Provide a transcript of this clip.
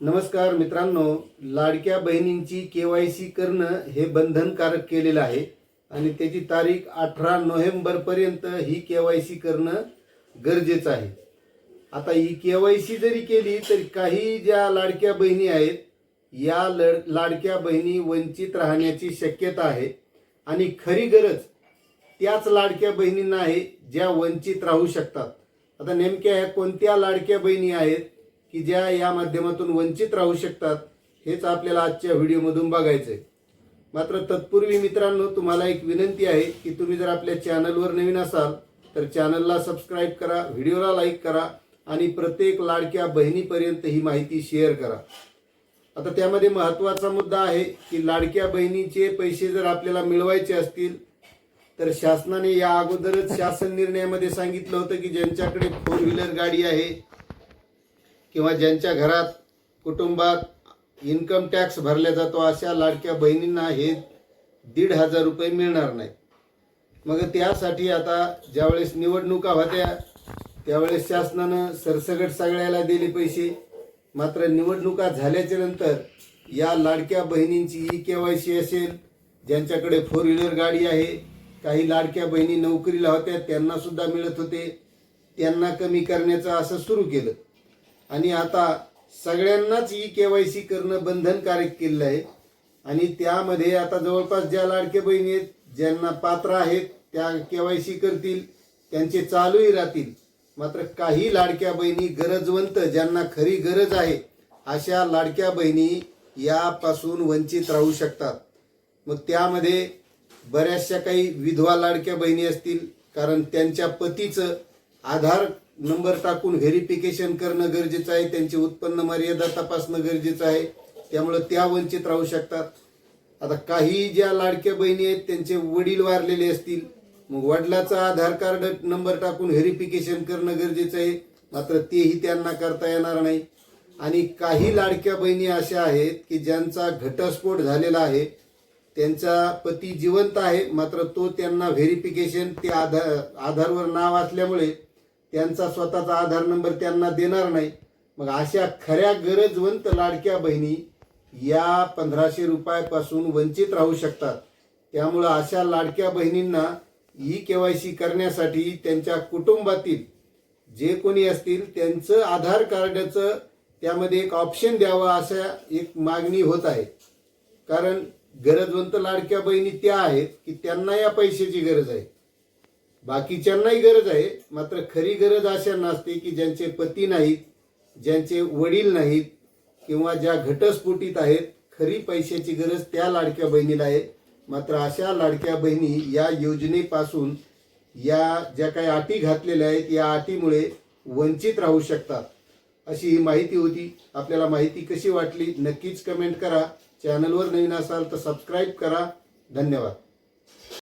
नमस्कार मित्रांनो लाडक्या बहिणींची के वाय सी करणं हे बंधनकारक केलेलं आहे आणि त्याची तारीख अठरा नोव्हेंबरपर्यंत ही के वाय सी करणं गरजेचं आहे. आता ही के वाय सी जरी केली तरी काही ज्या लाडक्या बहिणी आहेत या लड लाडक्या बहिणी वंचित राहण्याची शक्यता आहे. आणि खरी गरज त्याच लाडक्या बहिणींना आहे ज्या वंचित राहू शकतात. आता नेमक्या ह्या कोणत्या लाडक्या बहिणी आहेत की ज्या या माध्यमातून वंचित राहू शकतात हेच आपल्याला आजच्या व्हिडिओमधून बघायचं आहे मात्र तत्पूर्वी मित्रांनो तुम्हाला एक विनंती आहे की तुम्ही जर आपल्या चॅनलवर नवीन असाल तर चॅनलला सबस्क्राईब करा व्हिडिओला लाईक करा आणि प्रत्येक लाडक्या बहिणीपर्यंत ही माहिती शेअर करा. आता त्यामध्ये महत्त्वाचा मुद्दा आहे की लाडक्या बहिणीचे पैसे जर आपल्याला मिळवायचे असतील तर शासनाने या अगोदरच शासन निर्णयामध्ये सांगितलं होतं की ज्यांच्याकडे फोर व्हीलर गाडी आहे किंवा ज्यांच्या घरात कुटुंबात इन्कम टॅक्स भरला जातो अशा लाडक्या बहिणींना हे दीड हजार रुपये मिळणार नाही. मग त्यासाठी आता ज्यावेळेस निवडणुका होत्या त्यावेळेस शासनानं सरसगट सगळ्याला दिले पैसे. मात्र निवडणुका झाल्याच्यानंतर या लाडक्या बहिणींची ई के वाय सी असेल ज्यांच्याकडे फोर व्हीलर गाडी आहे काही लाडक्या बहिणी नोकरीला होत्या त्यांना सुद्धा मिळत होते. त्यांना कमी करण्याचं असं सुरू केलं. आणि आता सगळ्यांनाच ई के वाय सी करणं बंधनकारक केलेलं आहे. आणि त्यामध्ये आता जवळपास ज्या लाडक्या बहिणी आहेत ज्यांना पात्र आहेत त्या के वाय सी करतील त्यांचे चालूही राहतील. मात्र काही लाडक्या बहिणी गरजवंत ज्यांना खरी गरज आहे अशा लाडक्या बहिणी यापासून वंचित राहू शकतात. मग त्यामध्ये बऱ्याचशा काही विधवा लाडक्या बहिणी असतील कारण त्यांच्या पतीचं आधार नंबर टाकून व्हेरिफिकेशन करणं गरजेचं आहे त्यांची उत्पन्न मर्यादा तपासणं गरजेचं आहे त्यामुळं त्या वंचित राहू शकतात. आता काही ज्या लाडक्या बहिणी आहेत त्यांचे वडील वारलेले असतील मग वडिलाचा आधार कार्ड नंबर टाकून व्हेरिफिकेशन करणं गरजेचं आहे मात्र तेही त्यांना करता येणार नाही. आणि काही लाडक्या बहिणी अशा आहेत की ज्यांचा घटस्फोट झालेला आहे त्यांचा पती जिवंत आहे मात्र तो त्यांना व्हेरिफिकेशन ते आधार आधारवर नाव असल्यामुळे त्यांचा स्वतःचा आधार नंबर त्यांना देणार नाही. मग अशा खऱ्या गरजवंत लाडक्या बहिणी या पंधराशे रुपयापासून वंचित राहू शकतात. त्यामुळं अशा लाडक्या बहिणींना ई के वाय सी करण्यासाठी त्यांच्या कुटुंबातील जे कोणी असतील त्यांचं आधार कार्डाचं त्यामध्ये एक ऑप्शन द्यावं अशा एक मागणी होत आहे. कारण गरजवंत लाडक्या बहिणी त्या आहेत की त्यांना या पैशाची गरज आहे. बाकीच्यांनाही गरज आहे. मात्र खरी गरज अशा नसते की ज्यांचे पती नाहीत ज्यांचे वडील नाहीत किंवा ज्या घटस्फोटीत आहेत खरी पैशाची गरज त्या लाडक्या बहिणीला आहे. मात्र अशा लाडक्या बहिणी या योजनेपासून या ज्या काही अटी घातलेल्या आहेत या अटीमुळे वंचित राहू शकतात. अशी ही माहिती होती. आपल्याला माहिती कशी वाटली नक्कीच कमेंट करा. चॅनलवर नवीन असाल तर सबस्क्राईब करा. धन्यवाद.